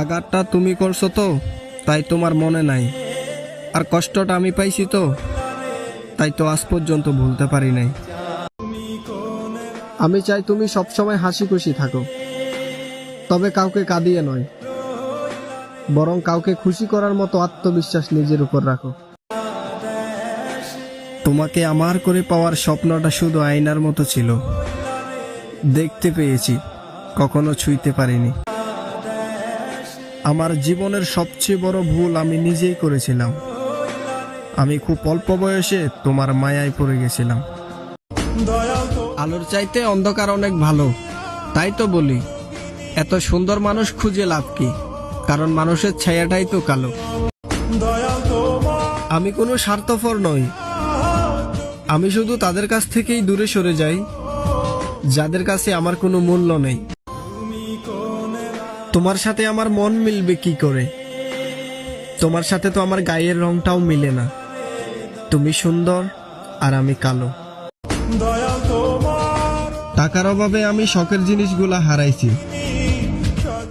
আঘাতটা তুমি করছ তো? তাই তোমার মনে নাই। আর কষ্টটা আমি পাইছি তো? তাই তো আজ পর্যন্ত ভুলতে পারি নাই। আমি চাই তুমি সবসময় হাসি খুশি থাকো। তবে কাউকে কাঁদিয়ে নয়। বরং কাউকে খুশি করার মতো আত্মবিশ্বাস নিজের উপর রাখো। তোমাকে আমার করে পাওয়ার স্বপ্নটা শুধু আয়নার মতো ছিল। দেখতে পেয়েছি, কখনো ছুঁইতে পারিনি। আমার জীবনের সবচেয়ে বড় ভুল আমি নিজেই করেছিলাম। আমি খুব অল্প বয়সে তোমার মায়ায় পড়ে গেছিলাম। আলোর চাইতে অন্ধকার অনেক ভালো, তাই তো বলি। এত সুন্দর মানুষ খুঁজে লাভ কি? কারণ মানুষের ছায়াটাই তো কালো। আমি কোনো স্বার্থপর নই। আমি শুধু তাদের কাছ থেকেই দূরে সরে যাই, যাদের কাছে আমার কোনো মূল্য নেই। তোমার সাথে আমার মন মিলবে কি করে? তোমার সাথে তো আমার গায়ের রংটাও মিলে না। তুমি সুন্দর আর আমি কালো। টাকার অভাবে আমি শখের জিনিসগুলা হারাইছি।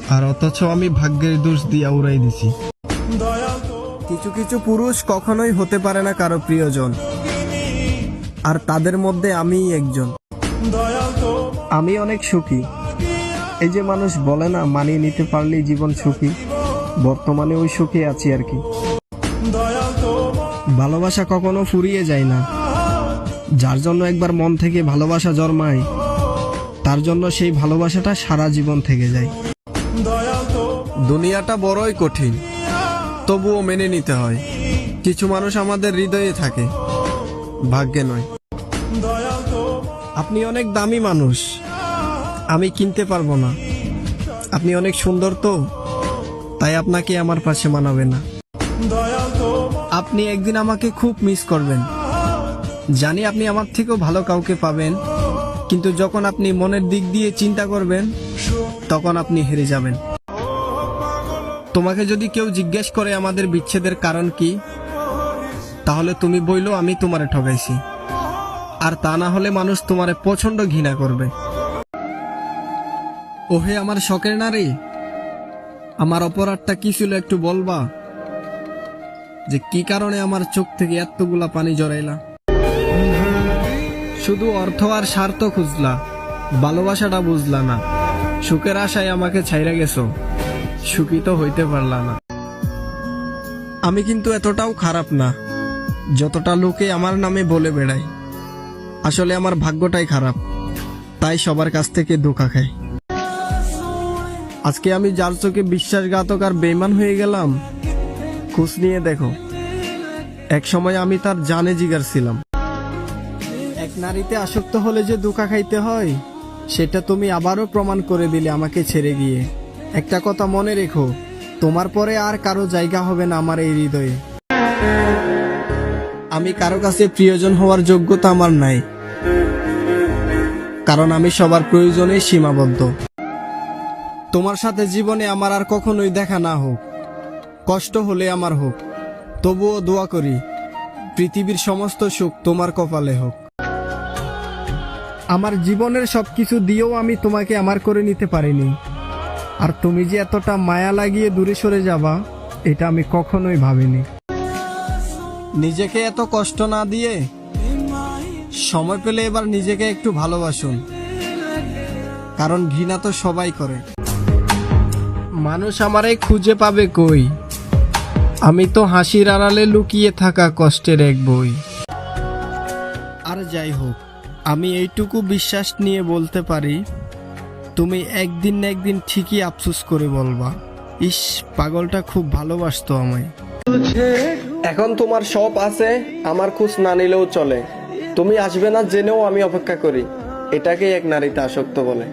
আর অথচ আমি ভাগ্যের দোষ দিয়া উড়াই দিছি। কিছু কিছু পুরুষ কখনোই হতে পারে না কারও প্রিয়জন। আর তাদের মধ্যে আমিই একজন। আমি অনেক সুখী। এই যে মানুষ বলে না, মানিয়ে নিতে পারলেই জীবন সুখী। বর্তমানে ওই সুখে আছি আর কি। ভালোবাসা কখনো ফুরিয়ে যায় না। যার জন্য একবার মন থেকে ভালোবাসা জন্মায়, তার জন্য সেই ভালোবাসাটা সারা জীবন থেকে যায়। দুনিয়াটা বড়ই কঠিন, তবুও মেনে নিতে হয়। কিছু মানুষ আমাদের হৃদয়ে থাকে, ভাগ্যে নয়। আপনি অনেক দামি মানুষ। আমি কিনতে পারব না। আপনি অনেক সুন্দর তো, তাই আপনাকে আমার পাশে মানাবে না। আপনি একদিন আমাকে খুব মিস করবেন। জানি আপনি আমার থেকেও ভালো কাউকে পাবেন, কিন্তু যখন আপনি মনের দিক দিয়ে চিন্তা করবেন, তখন আপনি হেরে যাবেন। তোমাকে যদি কেউ জিজ্ঞেস করে আমাদের বিচ্ছেদের কারণ কি, তাহলে তুমি বইলো, আমি তোমারে ঠকাইছি আর তা না হলে মানুষ তোমারে প্রচণ্ড ঘৃণা করবে। ওহে আমার শখের নারী, আমার অপরাধটা কি ছিল একটু বলবা? যে কি কারণে আমার চোখ থেকে এতগুলা পানি জড়াইলা? শুধু অর্থ আর স্বার্থ খুঁজলা, ভালোবাসাটা বুঝলা না। সুখের আশায় আমাকে ছাইরা গেছো, সুখী তো হইতে পারলা না। আমি কিন্তু এতটাও খারাপ না, যতটা লোকে আমার নামে বলে বেড়ায়। আসলে আমার ভাগ্যটাই খারাপ, তাই সবার কাছ থেকে ধোকা খাই। আজকে আমি যার চোখে বিশ্বাসঘাতক আর বেমান হয়ে গেলাম, খোঁজ নিয়ে দেখো। এক সময় আমি তার জানে জিগার ছিলাম। এক নারীতে আসক্ত হলে যে ধোকা খাইতে হয়, সেটা তুমি আবারও প্রমাণ করে দিলে আমাকে ছেড়ে গিয়ে। একটা কথা মনে রেখো, তোমার পরে আর কারও জায়গা হবে না আমার এই হৃদয়ে। আমি কারও কাছে প্রিয়জন হওয়ার যোগ্যতা আমার নাই, কারণ আমি সবার প্রয়োজনে সীমাবদ্ধ। তোমার সাথে জীবনে আমার আর কখনোই দেখা না হোক। কষ্ট হলে আমার হোক। তবুও দোয়া করি, পৃথিবীর সমস্ত সুখ তোমার কপালে হোক। আমার জীবনের সব কিছু দিয়েও আমি তোমাকে আমার করে নিতে পারিনি। আর তুমি যে এতটা মায়া লাগিয়ে দূরে সরে যাবা, এটা আমি কখনোই ভাবিনি। নিজেকে এত কষ্ট না দিয়ে সময় পেলে এবার নিজেকে একটু ভালোবাসুন। কারণ ঘৃণা তো সবাই করে। মানুষ আমারে খুঁজে পাবে কই? আমি তো হাসির আড়ালে লুকিয়ে থাকা কষ্টের এক বই। আর যাই হোক, আমি এইটুকু বিশ্বাস নিয়ে বলতে পারি, তুমি একদিন না একদিন ঠিকই আফসোস করে বলবা। ইস, পাগলটা খুব ভালোবাসতো আমায়। এখন তোমার সব আছে, আমার খোঁজ না নিলেও চলে। তুমি আসবে না জেনেও আমি অপেক্ষা করি। এটাকেই এক নারীতে আসক্ত বলে।